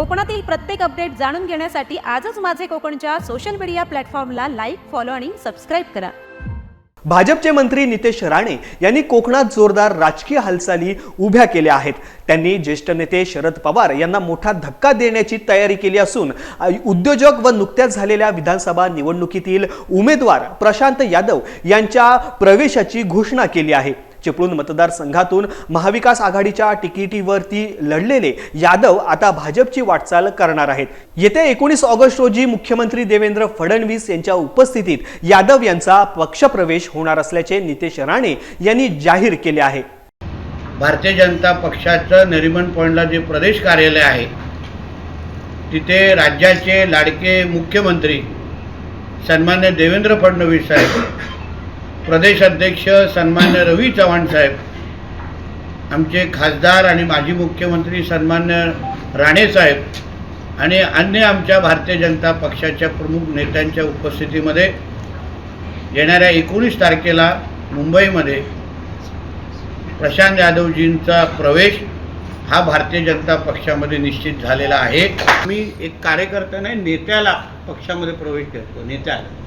कोकणातील प्रत्येक अपडेट जाणून घेण्यासाठी आजच माझे कोकणच्या सोशल मीडिया प्लॅटफॉर्मला लाईक फॉलो आणि सबस्क्राईब करा. भाजपचे मंत्री नितेश राणे यांनी कोकणात जोरदार राजकीय हालचाली उभ्या केल्या आहेत. त्यांनी ज्येष्ठ नेते शरद पवार यांना मोठा धक्का देण्याची तयारी केली असून उद्योजक व नुकत्याच झालेल्या विधानसभा निवडणुकीतील उमेदवार प्रशांत यादव यांच्या प्रवेशाची घोषणा केली आहे. चिपळूण मतदारसंघातून महाविकास आघाडीच्या तिकिटीवरती लढलेले यादव आता भाजपची वाटचाल करणार आहेत. येत्या एकोणीस ऑगस्ट रोजी मुख्यमंत्री देवेंद्र फडणवीस यांच्या उपस्थितीत यादव यांचा पक्षप्रवेश होणार असल्याचे नितेश राणे यांनी जाहीर केले आहे. भारतीय जनता पक्षाचं नरिमन पॉईंटला जे प्रदेश कार्यालय आहे तिथे राज्याचे लाडके मुख्यमंत्री सन्मान्य देवेंद्र फडणवीस साहेब प्रदेश अध्यक्ष सन्मान्य रवी चव्हाण साहेब आमचे खासदार आणि माजी मुख्यमंत्री सन्मान्य राणे साहेब आणि अन्य आमच्या भारतीय जनता पक्षाच्या प्रमुख नेत्यांच्या उपस्थितीमध्ये येणाऱ्या एकोणीस तारखेला मुंबईमध्ये प्रशांत यादवजींचा प्रवेश हा भारतीय जनता पक्षामध्ये निश्चित झालेला आहे. मी एक कार्यकर्ता नाही नेत्याला पक्षामध्ये प्रवेश करतो नेत्याला.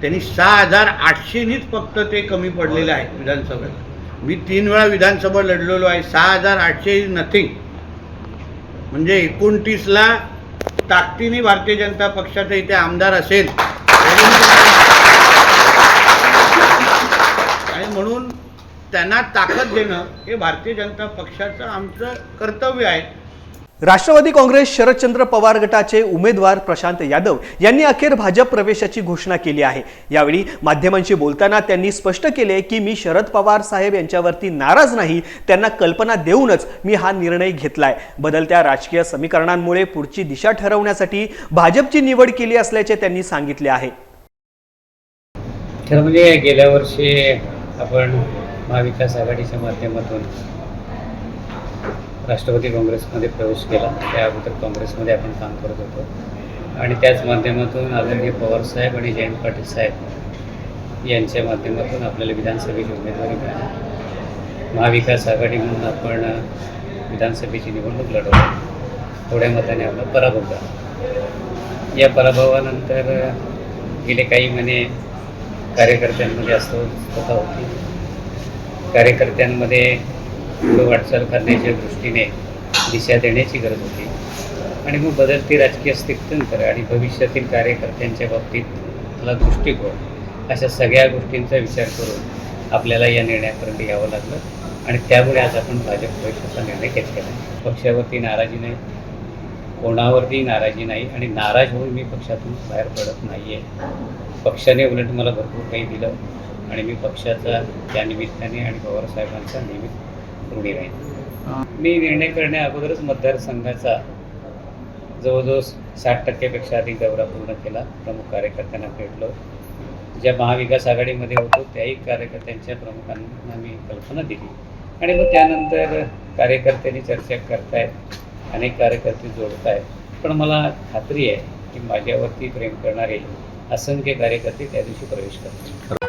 त्यांनी सहा हजार आठशेनीच फक्त ते कमी पडलेले आहे विधानसभेत. मी तीन वेळा विधानसभा लढलेलो आहे सहा हजार आठशे इज नथिंग म्हणजे एकोणतीसला ताकदीने भारतीय जनता पक्षाचा इथे आमदार असेल आणि म्हणून त्यांना ताकद देणं हे भारतीय जनता पक्षाचं आमचं कर्तव्य आहे. राष्ट्रवादी काँग्रेस शरदचंद्र पवार गटाचे उमेदवार प्रशांत यादव यांनी अखेर भाजप प्रवेशाची घोषणा केली आहे. यावेळी माध्यमांशी बोलताना त्यांनी स्पष्ट केले की मी शरद पवार साहेब यांच्यावरती नाराज नाही त्यांना कल्पना देऊनच मी हा निर्णय घेतलाय. बदलत्या राजकीय समीकरणांमुळे पुढची दिशा ठरवण्यासाठी भाजपची निवड केली असल्याचे त्यांनी सांगितले आहे. गेल्या वर्षी आपण महाविकास आघाडीच्या माध्यमातून. राष्ट्रवादी काँग्रेसमध्ये प्रवेश केला. त्या अगोदर काँग्रेसमध्ये आपण काम करत होतो. आणि त्याच माध्यमातून आदरणीय पवारसाहेब आणि जयंत पाटील साहेब यांच्या माध्यमातून आपल्याला विधानसभेची उमेदवारी मिळाली. महाविकास आघाडी म्हणून आपण विधानसभेची निवडणूक लढवली. थोड्या मताने आपला पराभव झाला. या पराभवानंतर गेले काही महिने कार्यकर्त्यांमध्ये अस्वस्थता होती. कार्यकर्त्यांमध्ये पुढं वाटचाल करण्याच्या दृष्टीने दिशा देण्याची गरज होती. आणि मग बदलती राजकीय स्थित्यंतर आणि भविष्यातील कार्यकर्त्यांच्या बाबतीतला दृष्टिकोन अशा सगळ्या गोष्टींचा विचार करून आपल्याला या निर्णयापर्यंत यावं लागलं. आणि त्यामुळे आज आपण भाजप प्रवेशाचा निर्णय घेतलेला आहे पक्षावरती नाराजी नाही कोणावरती नाराजी नाही आणि नाराज होऊन मी पक्षातून बाहेर पडत नाही आहे पक्षाने उलट मला भरपूर काही दिलं आणि मी पक्षाचा त्या निमित्ताने आणि पवारसाहेबांचा निमित्त ऋणी राहील मी निर्णय करण्या अगोदरच मतदारसंघाचा जवळजवळ साठ टक्क्यापेक्षा अधिक दौरा पूर्ण केला. प्रमुख कार्यकर्त्यांना भेटलो. ज्या महाविकास आघाडीमध्ये होतो त्याही कार्यकर्त्यांच्या प्रमुखांना मी कल्पना दिली. आणि मग त्यानंतर कार्यकर्त्यांनी चर्चा करतायत अनेक कार्यकर्ते जोडतायत. पण मला खात्री आहे की माझ्यावरती प्रेम करणारे असंख्य कार्यकर्ते त्या दिवशी प्रवेश करतात